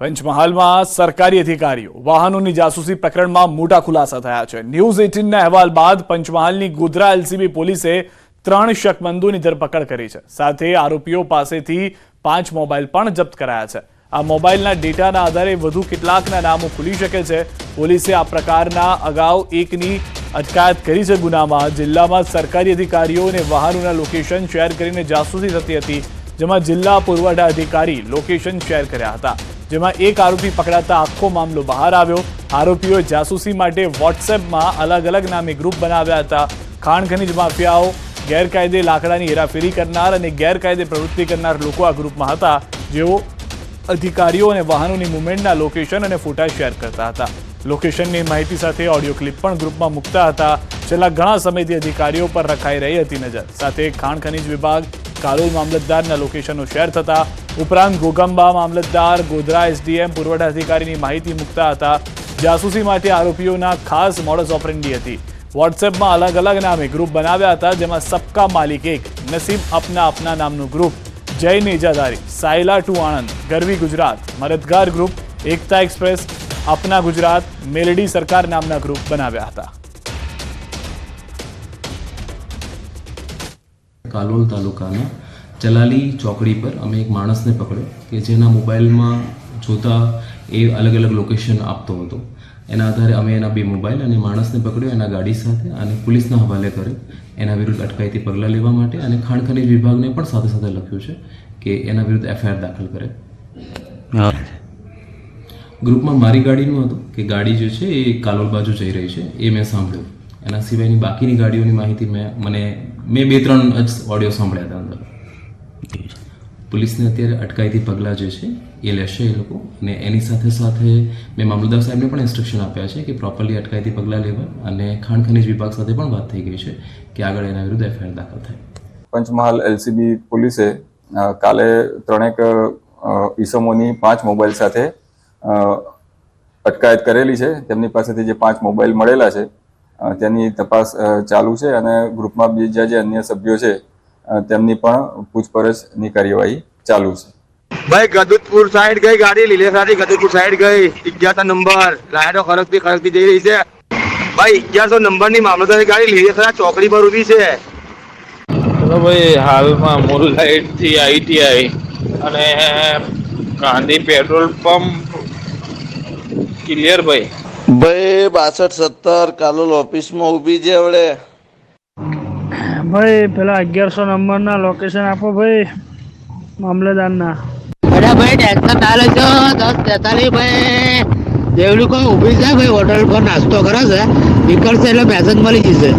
પંચમહાલમાં સરકારી અધિકારીઓ વાહનોની જાસૂસી પ્રકરણમાં મોટા ખુલાસા થયા છે. ન્યૂઝ એઇટીનના અહેવાલ બાદ પંચમહાલની ગોધરા એલસીબી પોલીસે ત્રણ શકમંદોની ધરપકડ કરી છે. સાથે આરોપીઓ પાસેથી પાંચ મોબાઈલ પણ જપ્ત કરાયા છે. આ મોબાઈલના ડેટાના આધારે વધુ કેટલાકના નામો ખુલી શકે છે. પોલીસે આ પ્રકારના અગાઉ એકની અટકાયત કરી છે ગુનામાં. જિલ્લામાં સરકારી અધિકારીઓ અને વાહનોના લોકેશન શેર કરીને જાસૂસી થતી હતી, જેમાં જિલ્લા પુરવઠા અધિકારી લોકેશન શેર કર્યા હતા. જેમાં એક આરોપી પકડાતા આખો મામલો બહાર આવ્યો. આરોપીઓ જાસૂસી માટે વોટ્સએપમાં અલગ અલગ નામે ગ્રુપ બનાવ્યા હતા. ખાણ ખનીજ માફિયાઓ, ગેરકાયદે લાકડાની હેરાફેરી કરનાર અને ગેરકાયદે પ્રવૃત્તિ કરનાર લોકો આ ગ્રુપમાં હતા. જેઓ અધિકારીઓ અને વાહનોની મુવમેન્ટના લોકેશન અને ફોટા શેર કરતા હતા. લોકેશનની માહિતી સાથે ઓડિયો ક્લિપ પણ ગ્રુપમાં મૂકતા હતા. છેલ્લા ઘણા સમયથી અધિકારીઓ પર રખાઈ રહી હતી નજર. સાથે ખાણ ખનીજ વિભાગ કાલોલ મામલતદારના લોકેશનો શેર થતા, ઉપરાંત ગોગંબા મામલતદાર, ગોધરા એસડીએમ પુરવઠા અધિકારીની માહિતી મૂકતા હતા. જાસૂસી માટે આરોપીઓના ખાસ મોડસ ઓપરેન્ડી હતી. વોટ્સએપમાં અલગ અલગ નામે ગ્રુપ બનાવ્યા હતા, જેમાં સબકા માલિક એક, નસીબ અપના અપના નામનું ગ્રુપ જય નેજાદારી સાયલા ટુ આણંદ, ગરવી ગુજરાત, મદદગાર ગ્રુપ એકતા એક્સપ્રેસ અપના ગુજરાત, મેલડી સરકાર નામના ગ્રુપ બનાવ્યા હતા. કાલોલ તાલુકાના ચલાલી ચોકડી પર અમે એક માણસને પકડ્યો કે જેના મોબાઈલમાં જોતા એ અલગ અલગ લોકેશન આપતો હતો. એના આધારે અમે એના બે મોબાઈલ અને માણસને પકડ્યો એના ગાડી સાથે અને પોલીસના હવાલે કર્યો. એના વિરુદ્ધ અટકાયતી પગલાં લેવા માટે અને ખાણ ખનીજ વિભાગને પણ સાથે સાથે લખ્યું છે કે એના વિરુદ્ધ એફઆઈઆર દાખલ કરે. ગ્રુપમાં મારી ગાડીનું હતું કે ગાડી જે છે એ કાલોલ બાજુ જઈ રહી છે એ મેં સાંભળ્યું. એના સિવાયની બાકીની ગાડીઓની માહિતી મેં મને મેં બે ત્રણ જ ઓડિયો સાંભળ્યા હતા અંદર. પોલીસને અત્યારે અટકાયતી પગલાં જે છે, એ લેશે એ લોકો. અને એની સાથે સાથે મેં મામલતદાર સાહેબને પણ ઇન્સ્ટ્રક્શન આપ્યા છે કે પ્રોપરલી અટકાયતી પગલાં લેવા. અને ખાણ ખનીજ વિભાગ સાથે પણ વાત થઈ ગઈ છે કે આગળ એના વિરુદ્ધ એફઆઈઆર દાખલ થાય. પંચમહાલ એલસીબી પોલીસે કાલે ત્રણેક ઈસમોની પાંચ મોબાઈલ સાથે અટકાયત કરેલી છે. તેમની પાસેથી જે પાંચ મોબાઈલ મળેલા છે તેની તપાસ ચાલુ છે અને ગ્રુપમાં બીજા જે અન્ય સભ્યો છે તેમની પણ પૂછપરછની કાર્યવાહી ચાલુ છે. ભાઈ ગદુતપુર સાઈડ ગઈ ગાડી લીલેસાથી ગદુતપુર સાઈડ ગઈ. અગિયારસો નંબર. લાયડો ખરકતી ખરકતી જઈ રહી છે. ભાઈ અગિયારસો નંબરની મામલતદારની ગાડી લીલેસરા ચોકડી પર ઊભી છે. તો ભાઈ હાલમાં મૂલલાઇટથી આઈટીઆઈ અને ગાંધી પેટ્રોલ પંપ. ક્લિયર ભાઈ? ભાઈ બાસઠ સત્તર કાલોલ ઓફિસમાં ઊભી છે હવે ભાઈ પેલા અગિયારસો નંબરના લોકેશન આપો ભાઈ મામલેદારના અરે ભાઈ ટેન્શન ના લેજો દસ તેતાલીસ ભાઈ. દેવડી કોઈ ઊભી છે ભાઈ હોટલ પર નાસ્તો કરે છે. નીકળશે એટલે મેસેજ મળી જશે.